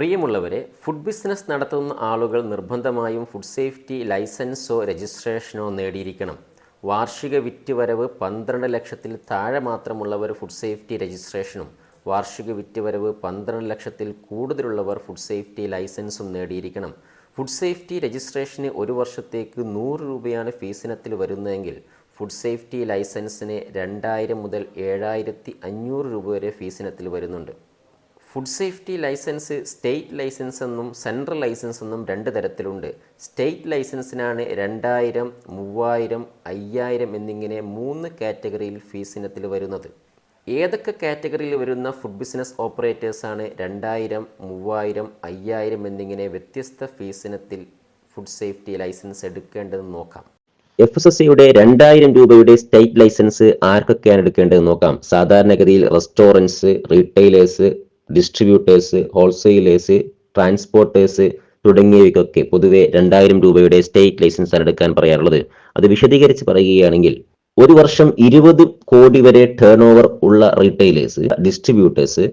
പ്രിയമുള്ളവരെ food business നടത്തുന്ന ആളുകൾ നിർബന്ധമായും ഫുഡ് സേഫ്റ്റി ലൈസൻസോ രജിസ്ട്രേഷനോ നേടിയിരിക്കണം. വാർഷിക വിറ്റുവരവ് പന്ത്രണ്ട് ലക്ഷത്തിൽ താഴെ മാത്രമുള്ളവർ ഫുഡ് സേഫ്റ്റി രജിസ്ട്രേഷനും വാർഷിക വിറ്റുവരവ് പന്ത്രണ്ട് ലക്ഷത്തിൽ കൂടുതലുള്ളവർ ഫുഡ് സേഫ്റ്റി ലൈസൻസും നേടിയിരിക്കണം. ഫുഡ് സേഫ്റ്റി രജിസ്ട്രേഷന് ഒരു വർഷത്തേക്ക് നൂറ് രൂപയാണ് ഫീസിനത്തിൽ വരുന്നതെങ്കിൽ ഫുഡ് സേഫ്റ്റി ലൈസൻസിന് രണ്ടായിരം മുതൽ ഏഴായിരത്തി അഞ്ഞൂറ് രൂപ വരെ ഫീസിനത്തിൽ വരുന്നുണ്ട്. Food safety license state license എന്നും സെൻട്രൽ ലൈസൻസ് എന്നും രണ്ട് തരത്തിലുണ്ട്. സ്റ്റേറ്റ് ലൈസൻസിനാണ് രണ്ടായിരം മൂവായിരം അയ്യായിരം എന്നിങ്ങനെ മൂന്ന് കാറ്റഗറിയിൽ ഫീസ് ഇനത്തിൽ വരുന്നത്. ഏതൊക്കെ കാറ്റഗറിയിൽ വരുന്ന ഫുഡ് ബിസിനസ് ഓപ്പറേറ്റേഴ്സാണ് രണ്ടായിരം മൂവായിരം അയ്യായിരം എന്നിങ്ങനെ വ്യത്യസ്ത ഫീസ് ഇനത്തിൽ ഫുഡ് സേഫ്റ്റി ലൈസൻസ് എടുക്കേണ്ടതെന്ന് നോക്കാം. എഫ് എസ് എസ് സിയുടെ രണ്ടായിരം രൂപയുടെ സ്റ്റേറ്റ് ലൈസൻസ് ആർക്കൊക്കെയാണ് എടുക്കേണ്ടതെന്ന് നോക്കാം. സാധാരണഗതിയിൽ restaurants retailers distributors wholesalers transporters തുടങ്ങിയവയ്ക്കൊക്കെ പൊതുവെ രണ്ടായിരം രൂപയുടെ സ്റ്റേറ്റ് ലൈസൻസ് ആണ് എടുക്കാൻ പറയാറുള്ളത്. അത് വിശദീകരിച്ച് പറയുകയാണെങ്കിൽ ഒരു വർഷം ഇരുപത് കോടി വരെ ടേൺ ഓവർ ഉള്ള റീറ്റെയിലേഴ്സ് ഡിസ്ട്രിബ്യൂട്ടേഴ്സ്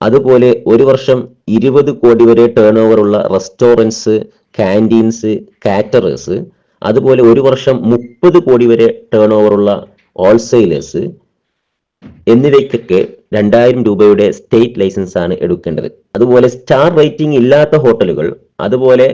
അതുപോലെ ഒരു വർഷം ഇരുപത് കോടി വരെ ടേൺ ഓവർ ഉള്ള റെസ്റ്റോറന്റ്സ് ക്യാന്റീൻസ് കാറ്ററേഴ്സ് അതുപോലെ ഒരു വർഷം മുപ്പത് കോടി വരെ ടേൺ ഓവർ ഉള്ള ഹോൾസെയിലേഴ്സ് എന്നിവയ്ക്കൊക്കെ രണ്ടായിരം രൂപയുടെ സ്റ്റേറ്റ് ലൈസൻസ് ആണ് എടുക്കേണ്ടത്. അതുപോലെ സ്റ്റാർ റേറ്റിംഗ് ഇല്ലാത്ത ഹോട്ടലുകൾ അതുപോലെ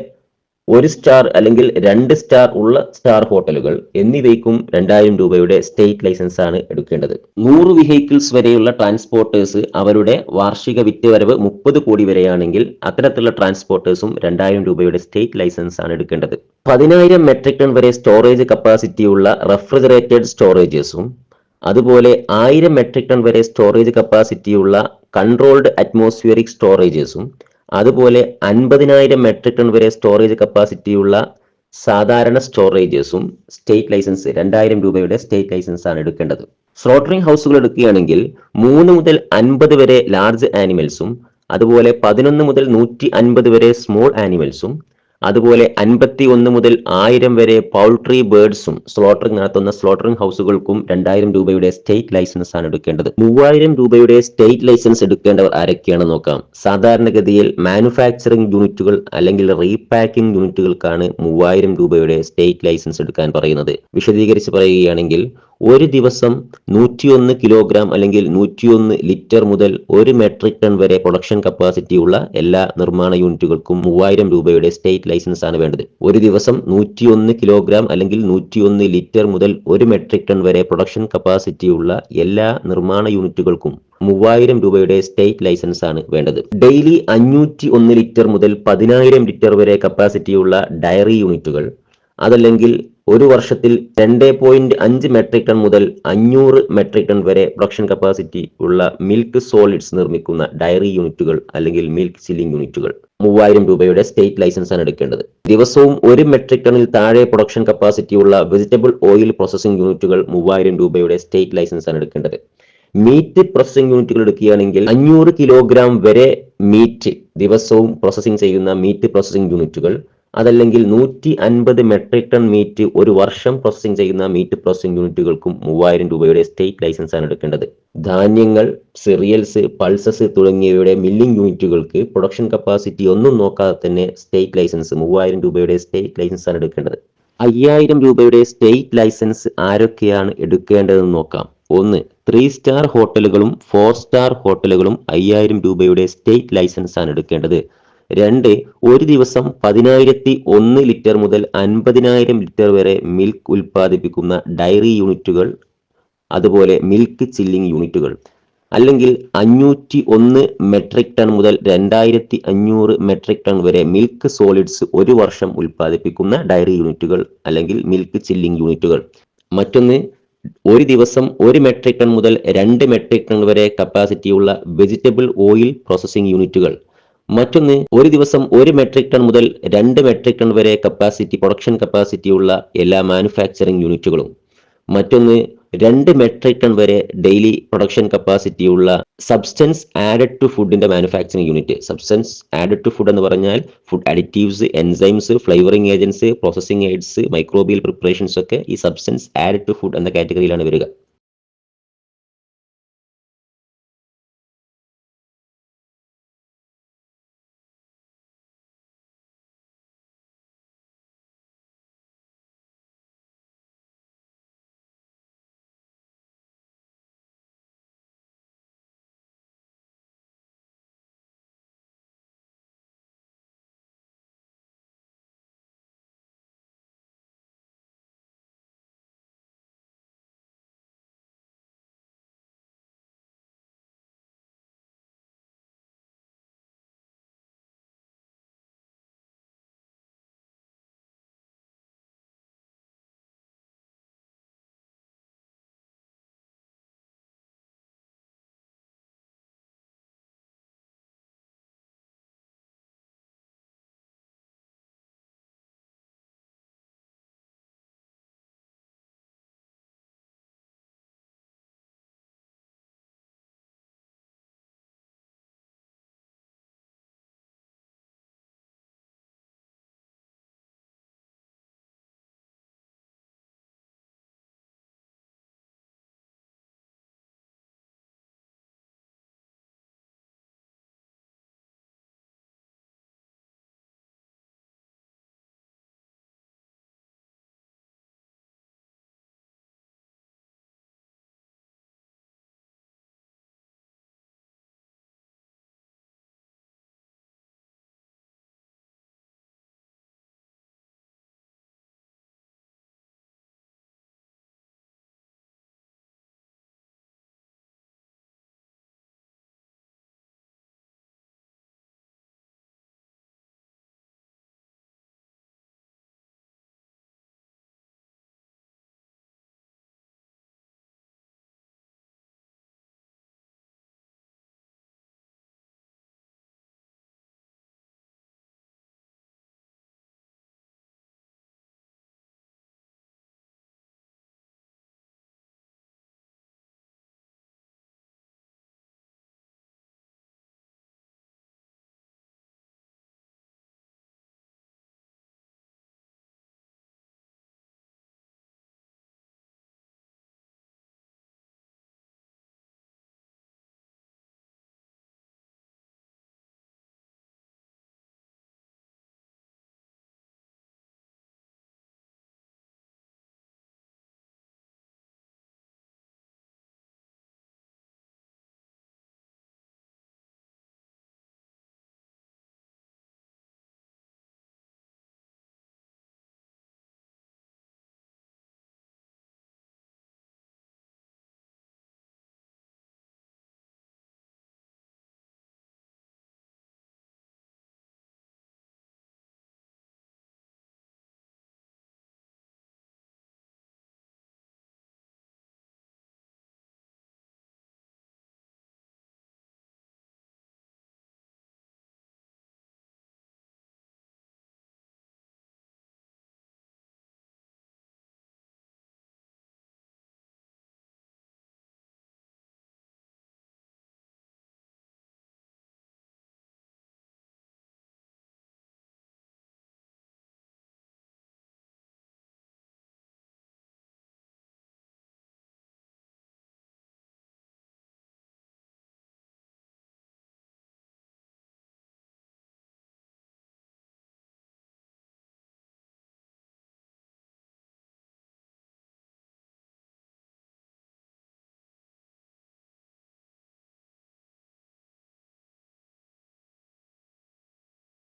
ഒരു സ്റ്റാർ അല്ലെങ്കിൽ രണ്ട് സ്റ്റാർ ഉള്ള സ്റ്റാർ ഹോട്ടലുകൾ എന്നിവയ്ക്കും രണ്ടായിരം രൂപയുടെ സ്റ്റേറ്റ് ലൈസൻസ് ആണ് എടുക്കേണ്ടത്. നൂറ് വെഹിക്കിൾസ് വരെയുള്ള ട്രാൻസ്പോർട്ടേഴ്സ് അവരുടെ വാർഷിക വിറ്റുവരവ് മുപ്പത് കോടി വരെയാണെങ്കിൽ അത്തരത്തിലുള്ള ട്രാൻസ്പോർട്ടേഴ്സും രണ്ടായിരം രൂപയുടെ സ്റ്റേറ്റ് ലൈസൻസ് ആണ് എടുക്കേണ്ടത്. പതിനായിരം മെട്രിക് ടൺ വരെ സ്റ്റോറേജ് കപ്പാസിറ്റിയുള്ള റെഫ്രിജറേറ്റഡ് സ്റ്റോറേജസും അതുപോലെ ആയിരം മെട്രിക് ടൺ വരെ സ്റ്റോറേജ് കപ്പാസിറ്റിയുള്ള കൺട്രോൾഡ് അറ്റ്മോസ്ഫിയറിക് സ്റ്റോറേജസും അതുപോലെ അൻപതിനായിരം മെട്രിക് ടൺ വരെ സ്റ്റോറേജ് കപ്പാസിറ്റിയുള്ള സാധാരണ സ്റ്റോറേജസും സ്റ്റേറ്റ് ലൈസൻസ് രണ്ടായിരം രൂപയുടെ സ്റ്റേറ്റ് ലൈസൻസ് ആണ് എടുക്കേണ്ടത്. സ്ലോട്ടറിംഗ് ഹൗസുകൾ എടുക്കുകയാണെങ്കിൽ മൂന്ന് മുതൽ അൻപത് വരെ ലാർജ് ആനിമൽസും അതുപോലെ പതിനൊന്ന് മുതൽ നൂറ്റി അൻപത് വരെ സ്മോൾ ആനിമൽസും അതുപോലെ അൻപത്തി ഒന്ന് മുതൽ ആയിരം വരെ പൗൾട്രി ബേർഡ്സും സ്ലോട്ടറിംഗ് നടത്തുന്ന സ്ലോട്ടറിംഗ് ഹൗസുകൾക്കും രണ്ടായിരം രൂപയുടെ സ്റ്റേറ്റ് ലൈസൻസ് ആണ് എടുക്കേണ്ടത്. മൂവായിരം രൂപയുടെ സ്റ്റേറ്റ് ലൈസൻസ് എടുക്കേണ്ടവർ ആരൊക്കെയാണ് നോക്കാം? സാധാരണഗതിയിൽ മാനുഫാക്ചറിംഗ് യൂണിറ്റുകൾ അല്ലെങ്കിൽ റീപാക്കിംഗ് യൂണിറ്റുകൾക്കാണ് മൂവായിരം രൂപയുടെ സ്റ്റേറ്റ് ലൈസൻസ് എടുക്കാൻ പറയുന്നത്. വിശദീകരിച്ച് പറയുകയാണെങ്കിൽ ഒരു ദിവസം നൂറ്റിയൊന്ന് കിലോഗ്രാം അല്ലെങ്കിൽ നൂറ്റിയൊന്ന് ലിറ്റർ മുതൽ ഒരു മെട്രിക് ടൺ വരെ പ്രൊഡക്ഷൻ കപ്പാസിറ്റി ഉള്ള എല്ലാ നിർമ്മാണ യൂണിറ്റുകൾക്കും മൂവായിരം രൂപയുടെ സ്റ്റേറ്റ് ലൈസൻസ് ആണ് വേണ്ടത്. ഒരു ദിവസം നൂറ്റിയൊന്ന് കിലോഗ്രാം അല്ലെങ്കിൽ നൂറ്റിയൊന്ന് ലിറ്റർ മുതൽ ഒരു മെട്രിക് ടൺ വരെ പ്രൊഡക്ഷൻ കപ്പാസിറ്റി ഉള്ള എല്ലാ നിർമ്മാണ യൂണിറ്റുകൾക്കും മൂവായിരം രൂപയുടെ സ്റ്റേറ്റ് ലൈസൻസ് ആണ് വേണ്ടത്. ഡെയിലി അഞ്ഞൂറ്റി ഒന്ന് ലിറ്റർ മുതൽ പതിനായിരം ലിറ്റർ വരെ കപ്പാസിറ്റിയുള്ള ഡയറി യൂണിറ്റുകൾ അതല്ലെങ്കിൽ ഒരു വർഷത്തിൽ രണ്ട് പോയിന്റ് അഞ്ച് മെട്രിക് ടൺ മുതൽ അഞ്ഞൂറ് മെട്രിക് ടൺ വരെ പ്രൊഡക്ഷൻ കപ്പാസിറ്റി ഉള്ള മിൽക്ക് സോളിഡ്സ് നിർമ്മിക്കുന്ന ഡയറി യൂണിറ്റുകൾ അല്ലെങ്കിൽ മിൽക്ക് സില്ലിംഗ് യൂണിറ്റുകൾ മൂവായിരം രൂപയുടെ സ്റ്റേറ്റ് ലൈസൻസ് ആണ് എടുക്കേണ്ടത്. ദിവസവും ഒരു മെട്രിക് ടണിൽ താഴെ പ്രൊഡക്ഷൻ കപ്പാസിറ്റി ഉള്ള വെജിറ്റബിൾ ഓയിൽ പ്രോസസിംഗ് യൂണിറ്റുകൾ മൂവായിരം രൂപയുടെ സ്റ്റേറ്റ് ലൈസൻസ് ആണ് എടുക്കേണ്ടത്. മീറ്റ് പ്രോസസിംഗ് യൂണിറ്റുകൾ എടുക്കുകയാണെങ്കിൽ അഞ്ഞൂറ് കിലോഗ്രാം വരെ മീറ്റ് ദിവസവും പ്രോസസ്സിംഗ് ചെയ്യുന്ന മീറ്റ് പ്രോസസിംഗ് യൂണിറ്റുകൾ അതല്ലെങ്കിൽ നൂറ്റി അൻപത് മെട്രിക് ടൺ മീറ്റ് ഒരു വർഷം പ്രോസസ്സിംഗ് ചെയ്യുന്ന മീറ്റ് പ്രോസസ്സിംഗ് യൂണിറ്റുകൾക്കും മൂവായിരം രൂപയുടെ സ്റ്റേറ്റ് ലൈസൻസ് ആണ് എടുക്കേണ്ടത്. ധാന്യങ്ങൾ സിറിയൽസ് പൾസസ് തുടങ്ങിയവയുടെ മില്ലിംഗ് യൂണിറ്റുകൾക്ക് പ്രൊഡക്ഷൻ കപ്പാസിറ്റി ഒന്നും നോക്കാതെ തന്നെ സ്റ്റേറ്റ് ലൈസൻസ് മൂവായിരം രൂപയുടെ സ്റ്റേറ്റ് ലൈസൻസ് ആണ് എടുക്കേണ്ടത്. അയ്യായിരം രൂപയുടെ സ്റ്റേറ്റ് ലൈസൻസ് ആരൊക്കെയാണ് എടുക്കേണ്ടതെന്ന് നോക്കാം. ഒന്ന് ത്രീ സ്റ്റാർ ഹോട്ടലുകളും ഫോർ സ്റ്റാർ ഹോട്ടലുകളും അയ്യായിരം രൂപയുടെ സ്റ്റേറ്റ് ലൈസൻസ് ആണ് എടുക്കേണ്ടത്. രണ്ട് ഒരു ദിവസം പതിനായിരത്തി ഒന്ന് ലിറ്റർ മുതൽ അൻപതിനായിരം ലിറ്റർ വരെ മിൽക്ക് ഉൽപ്പാദിപ്പിക്കുന്ന ഡയറി യൂണിറ്റുകൾ അതുപോലെ മിൽക്ക് ചില്ലിംഗ് യൂണിറ്റുകൾ. അല്ലെങ്കിൽ അഞ്ഞൂറ്റി ഒന്ന് മെട്രിക് ടൺ മുതൽ രണ്ടായിരത്തി അഞ്ഞൂറ് മെട്രിക് ടൺ വരെ മിൽക്ക് സോളിഡ്സ് ഒരു വർഷം ഉൽപ്പാദിപ്പിക്കുന്ന ഡയറി യൂണിറ്റുകൾ അല്ലെങ്കിൽ മിൽക്ക് ചില്ലിംഗ് യൂണിറ്റുകൾ. മറ്റൊന്ന് ഒരു ദിവസം ഒരു മെട്രിക് ടൺ മുതൽ രണ്ട് മെട്രിക് ടൺ വരെ കപ്പാസിറ്റിയുള്ള വെജിറ്റബിൾ ഓയിൽ പ്രോസസ്സിംഗ് യൂണിറ്റുകൾ. മറ്റൊന്ന് ഒരു ദിവസം ഒരു മെട്രിക് ടൺ മുതൽ രണ്ട് മെട്രിക് ടൺ വരെ കപ്പാസിറ്റി പ്രൊഡക്ഷൻ കപ്പാസിറ്റി ഉള്ള എല്ലാ മാനുഫാക്ചറിംഗ് യൂണിറ്റുകളും മറ്റൊന്ന് രണ്ട് മെട്രിക് ടൺ വരെ ഡെയിലി പ്രൊഡക്ഷൻ കപ്പാസിറ്റി ഉള്ള സബ്സ്റ്റൻസ് ആഡഡ് ടു ഫുഡിന്റെ manufacturing unit substance added to food എന്ന് പറഞ്ഞാൽ food additives enzymes flavouring agents processing aids microbial preparations ഒക്കെ ഈ സബ്സ്റ്റൻസ് ആഡഡ് ടു ഫുഡ് എന്ന കാറ്റഗറിയിലാണ് വരിക.